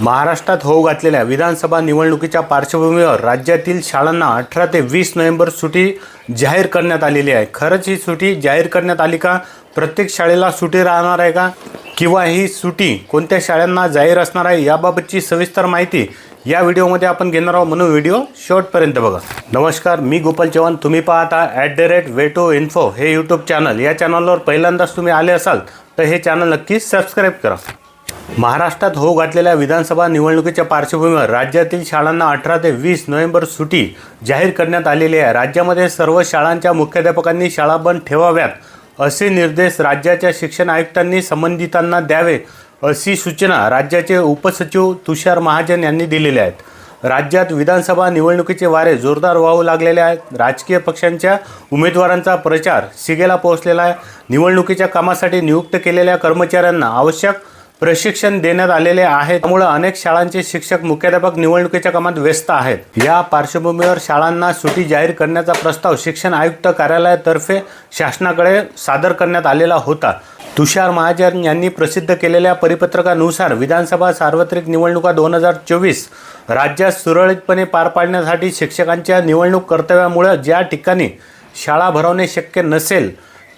महाराष्ट्रात होऊ घातलेल्या विधानसभा निवडणुकीच्या पार्श्वभूमीवर राज्यातील शाळांना अठरा ते वीस नोव्हेंबर सुटी जाहीर करण्यात आलेली आहे. खरंच ही सुटी जाहीर करण्यात आली का? प्रत्येक शाळेला सुटी राहणार आहे का? किंवा ही सुटी कोणत्या शाळांना जाहीर असणार आहे याबाबतची सविस्तर माहिती या व्हिडिओमध्ये आपण घेणार आहोत. म्हणून व्हिडिओ शेवटपर्यंत बघा. नमस्कार मी गोपाल चव्हाण. तुम्ही पाहता ॲट द रेट वेटो इन्फो हे यूट्यूब चॅनल या चॅनलवर पहिल्यांदाच तुम्ही आले असाल तर हे चॅनल नक्कीच सबस्क्राईब करा. महाराष्ट्रात होऊ घातलेल्या विधानसभा निवडणुकीच्या पार्श्वभूमीवर राज्यातील शाळांना अठरा ते वीस नोव्हेंबर सुटी जाहीर करण्यात आलेली आहे. राज्यामध्ये सर्व शाळांच्या मुख्याध्यापकांनी शाळा बंद ठेवाव्यात असे निर्देश राज्याच्या शिक्षण आयुक्तांनी संबंधितांना द्यावे अशी सूचना राज्याचे उपसचिव तुषार महाजन यांनी दिलेल्या आहेत. राज्यात विधानसभा निवडणुकीचे वारे जोरदार वाहू लागलेले आहेत. राजकीय पक्षांच्या उमेदवारांचा प्रचार शिगेला पोहोचलेला आहे. निवडणुकीच्या कामासाठी नियुक्त केलेल्या कर्मचाऱ्यांना आवश्यक प्रशिक्षण देण्यात आलेले आहे त्यामुळे अनेक शाळांचे शिक्षक मुख्याध्यापक निवडणुकीच्या कामात व्यस्त आहेत. या पार्श्वभूमीवर शाळांना सुटी जाहीर करण्याचा प्रस्ताव शिक्षण आयुक्त कार्यालयातर्फे शासनाकडे सादर करण्यात आलेला होता. तुषार महाजन यांनी प्रसिद्ध केलेल्या परिपत्रकानुसार विधानसभा सार्वत्रिक निवडणुका दोन हजार चोवीस राज्यात सुरळीतपणे पार पाडण्यासाठी शिक्षकांच्या निवडणूक कर्तव्यामुळे ज्या ठिकाणी शाळा भरवणे शक्य नसेल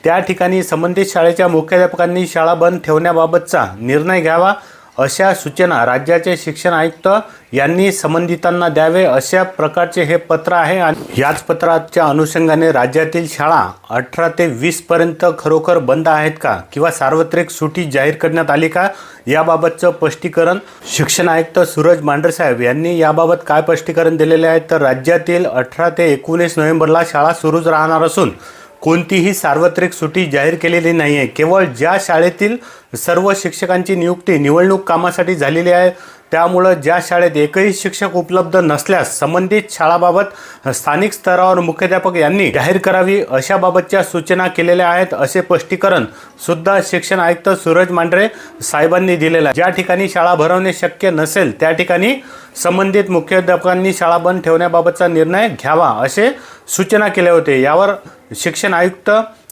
त्या ठिकाणी संबंधित शाळेच्या मुख्याध्यापकांनी शाळा बंद ठेवण्याबाबतचा निर्णय घ्यावा अशा सूचना राज्याचे शिक्षण आयुक्त यांनी संबंधितांना द्यावे अशा प्रकारचे हे पत्र आहे आणि याच पत्राच्या अनुषंगाने राज्यातील शाळा अठरा ते वीसपर्यंत खरोखर बंद आहेत का किंवा सार्वत्रिक सुटी जाहीर करण्यात आली का याबाबतचं स्पष्टीकरण शिक्षण आयुक्त सूरज मांढरसाहेब यांनी याबाबत काय स्पष्टीकरण दिलेले आहे? तर राज्यातील अठरा ते एकोणीस नोव्हेंबरला शाळा सुरूच राहणार असून कोणतीही सार्वत्रिक सुटी जाहीर केलेली नाही आहे केवळ ज्या शाळेतील सर्व शिक्षकांची नियुक्ती निवडणूक कामासाठी झालेली आहे त्यामुळं ज्या शाळेत एकही शिक्षक उपलब्ध नसल्यास संबंधित शाळाबाबत स्थानिक स्तरावर मुख्याध्यापक यांनी जाहीर करावी अशाबाबतच्या सूचना केलेल्या आहेत असे स्पष्टीकरण सुद्धा शिक्षण आयुक्त सूरज मांढरे साहेबांनी दिलेलं आहे. ज्या ठिकाणी शाळा भरवणे शक्य नसेल त्या ठिकाणी संबंधित मुख्याध्यापकांनी शाळा बंद ठेवण्याबाबतचा निर्णय घ्यावा असे सूचना केले होते. यावर शिक्षण आयुक्त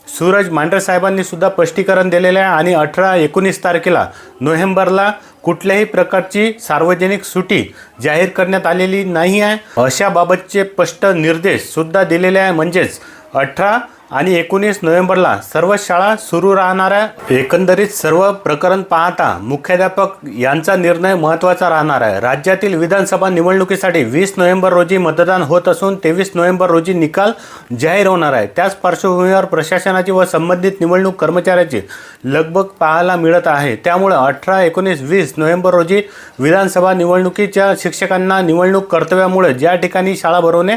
सूरज मांढरे साहेबांनी सुद्धा स्पष्टीकरण दिलेले आहे आणि अठरा एकोणीस तारखेला नोव्हेंबरला कुठल्याही प्रकारची सार्वजनिक सुटी जाहीर करण्यात आलेली नाही आहे. अशा बाबतचे स्पष्ट निर्देश सुद्धा दिलेले आहे. म्हणजेच अठरा आणि एकोणीस नोव्हेंबरला सर्व शाळा सुरू राहणाऱ्या एकंदरीत सर्व प्रकरण पाहता मुख्याध्यापक यांचा निर्णय महत्त्वाचा राहणार आहे. राज्यातील विधानसभा निवडणुकीसाठी वीस नोव्हेंबर रोजी मतदान होत असून तेवीस नोव्हेंबर रोजी निकाल जाहीर होणार आहे. त्याच पार्श्वभूमीवर प्रशासनाची व संबंधित निवडणूक कर्मचाऱ्याची लगबग पाहायला मिळत आहे. त्यामुळे अठरा एकोणीस वीस नोव्हेंबर रोजी विधानसभा निवडणुकीच्या शिक्षकांना निवडणूक कर्तव्यामुळे ज्या ठिकाणी शाळा भरवणे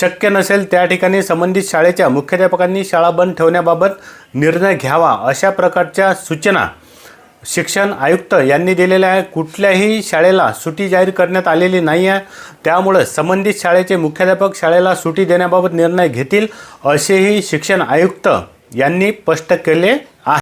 शक्य नसेल त्या ठिकाणी संबंधित शाळेच्या मुख्याध्यापकांनी शाळा बंद ठेवण्याबाबत निर्णय घ्यावा अशा प्रकारच्या सूचना शिक्षण आयुक्त यांनी दिलेल्या आहे कुठल्याही शाळेला सुटी जाहीर करण्यात आलेली नाही आहे. त्यामुळं संबंधित शाळेचे मुख्याध्यापक शाळेला सुटी देण्याबाबत निर्णय घेतील असेही शिक्षण आयुक्त यांनी स्पष्ट केले आहे.